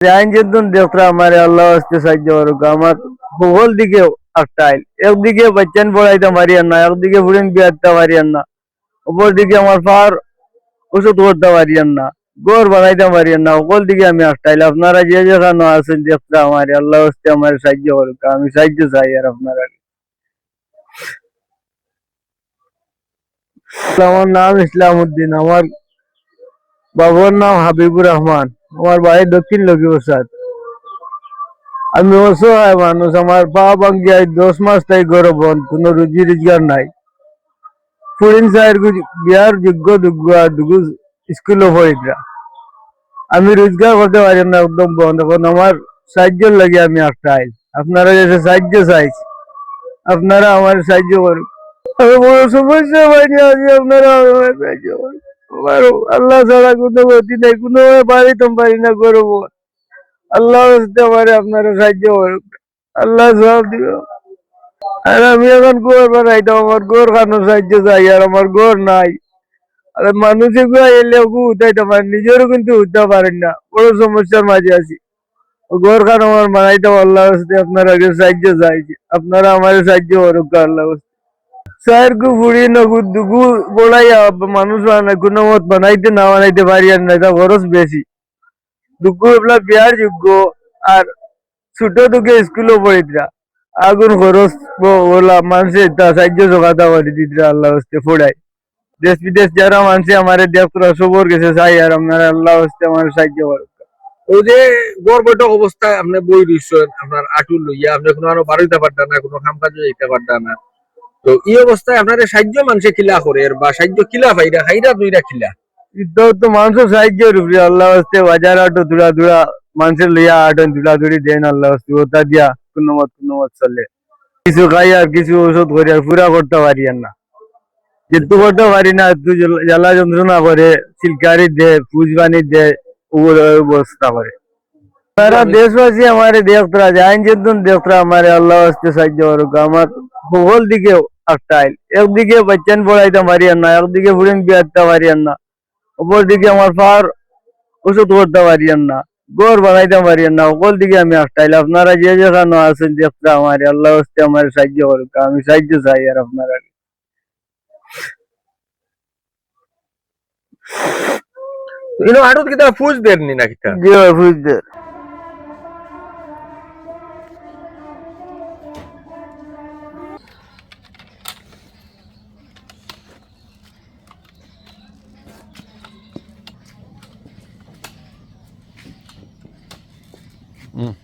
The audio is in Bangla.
জাইন যেদিন দেখরা আমার আল্লাহ আসতে সাহায্য করুক আমার সকল দিকে আটটাইল একদিকে বাচ্চান পড়াইতে পারিয়ান না একদিকে ফুড়িন বিয়াতে পারিয়ান না অপর দিকে আমার ফার ওষুধ করতে পারিয়ান না গড় বানাইতে পারিয়ান না সকল দিকে আমি আটটাইল আপনারা যে যেখানে আছেন দেখরা আমার আল্লাহ আসতে আমার সাহায্য করুক আমি সাহায্য চাই আর আপনারা আমার নাম ইসলাম উদ্দিন আমার বাবার নাম হাবিবুর রহমান আমার বাড়ি দক্ষিণ লক্ষ্মীপ্রসাদ আমি অসহায় মানুষ, আমার পা ভাঙ্গিয়ায় দশ মাস তাই গরম বন্ধ কোনো রুজি রোজগার নাই। ফুরিন সাহের বিয়ার যোগ্য যোগ্য আর দুগু স্কুলও পড়িতরা আমি রোজগার করতে পারি না একদম বন্ধ এখন আমার সাহায্য লাগে আমি আইল আপনারা যে সাহায্য চাইছি আপনারা আমার সাহায্য করুন। আমি বড় সমস্যা পাইনি আজ আপনারা আমার সাহায্য করুন। আল্লাহ ছাড়া কোনো গতি নেই, কোনো বাড়িতে পারি না করব আল্লাহ হস্তে পারে আপনারা সাহায্য করুক। আল্লাহ সব দিব আর আমি এখন গোর বানাইতাম আমার গোর খানো সাহায্য চাই, আর আমার গোর নাই। আর মানুষে গুলো এলে ওকে উঠাইতে পারেন নিজেরও কিন্তু উঠতে পারেন না। বড় সমস্যার মাঝে আছি। গোর খান আমার বানাইতাম আল্লাহ হস্তে আপনারা সাহায্য চাইছি আপনারা আমার সাহায্য করুক, আল্লাহ স্যার গু, বুড়ি নগু, দুগু বড়াইয়া মানুষ বানায় কোনো মত বানাইতে না বানাইতে পারি আর না, এটা খরচ বেশি। দুগু এগুলা বিয়ার যোগ্য, আর ছোট দুকে স্কুলও পড়িতরা আগুন খরচ ওলা মানুষের সাহায্য জোগাতা পারি দিতরা আল্লাহ হস্তে ফোড়াই দেশ বিদেশ যারা মানুষে আমার দেখতরা সবর গেছে, চাই আর আপনারা আল্লাহ হস্তে আমার সাহায্য করুক। ওই যে গড় বৈঠক অবস্থায় আপনি বই দিচ্ছেন আপনার আটুল লইয়া, আপনি কোনো আরও বাড়িতে পারতেন না, কোনো কাম কাজে যেতে পারতেন না। তো এই অবস্থায় আপনার সাহায্য মানুষে খিলা করে বা সাহায্য খিলা ফাইরা খাইরা দুইরা খিলা। তো তো মানুষের সাহায্যের উপরে আল্লাহ হস্তে বাজার আটো দুরা দুরা মানুষের লইয়া আটো দুরা দুরি দেন আল্লাহ হস্তে ওটা দিয়া কোনো মত কোনো মত চলে। কিছু খাই আর কিছু ওষুধ করি আর পুরা করতে পারি আর না। যেটু করতে পারি না একটু জ্বালা- যন্ত্রণা করে চিলকারি দে পুজবানি দে ব্যবস্থা করে। সারা দেশবাসী আমার দেখতরা যাইন যেদিন দেখতরা আমার আল্লাহ হস্তে সাহায্য করুক। আমার সকল দিকে আটটাইল একদিকে বাচ্চান পড়াইতে পারি না একদিকে ফুড়িন বিয়াতে পারি না। অপর দিকে আমার ফার ওষুধ করতে পারি না গড় বানাইতে পারি না। সকল দিকে আমি আটটাইল আপনারা যে যেখানে আছেন দেখতরা আমার আল্লাহ হস্তে আমার সাহায্য করুক। আমি সাহায্য চাই আর আপনারা। ইনো হাটুত কিতা ফুজ দেননি না কিতা জি ভাই Mm.